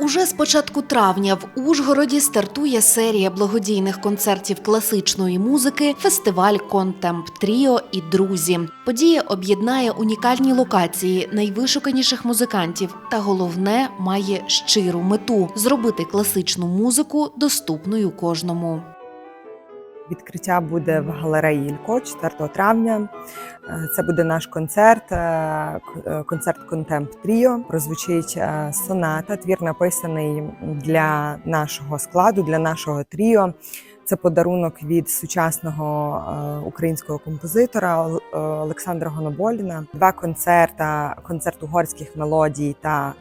Уже з початку травня в Ужгороді стартує серія благодійних концертів класичної музики Фестиваль Контемп Тріо і Друзі. Подія об'єднає унікальні локації найвишуканіших музикантів та головне має щиру мету зробити класичну музику доступною кожному. Відкриття буде в галереї Ілько 4 травня. Е, Це буде наш концерт, е, е, концерт Контемп Тріо. Прозвучить соната, твір написаний для нашого складу, для нашого тріо. Це подарунок від сучасного українського композитора Олександра Гоноболіна. Два концерта: концерт угорських мелодій та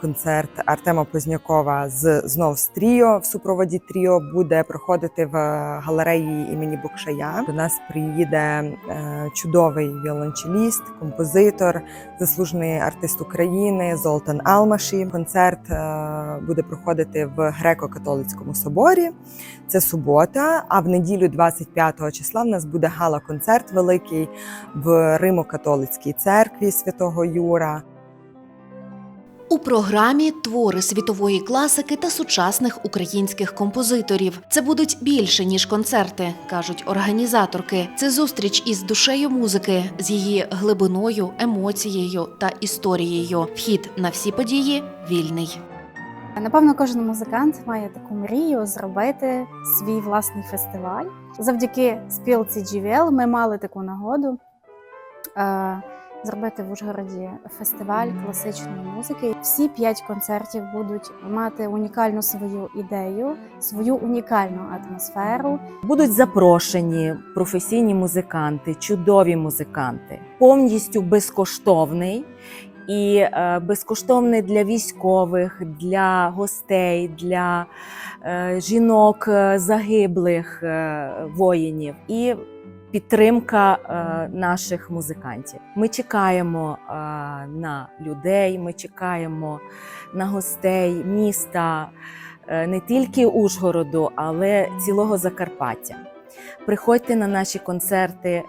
концерт Артема Познякова з знов з тріо в супроводі тріо буде проходити в галереї імені Букшая. До нас приїде е, чудовий віолончеліст, композитор, заслужений артист України Золтан Алмаші. Концерт е, буде проходити в греко-католицькому соборі. Це субота. А в неділю, 25 числа, в нас буде гала-концерт великий в Римо-католицькій церкві святого Юра. У програмі твори світової класики та сучасних українських композиторів. Це будуть більше ніж концерти, кажуть організаторки. Це зустріч із душею музики, з її глибиною, емоцією та історією. Вхід на всі події вільний. Напевно, кожен музикант має таку мрію зробити свій власний фестиваль. Завдяки спілці GVL ми мали таку нагоду е, зробити в Ужгороді фестиваль класичної музики. Всі п'ять концертів будуть мати унікальну свою ідею, свою унікальну атмосферу. Будуть запрошені професійні музиканти, чудові музиканти, повністю безкоштовний і е, безкоштовний для військових, для гостей, для е, жінок е, загиблих воїнів і підтримка е, наших музикантів. Ми чекаємо е, на людей, ми чекаємо на гостей міста е, не тільки Ужгороду, але цілого Закарпаття. Приходьте на наші концерти.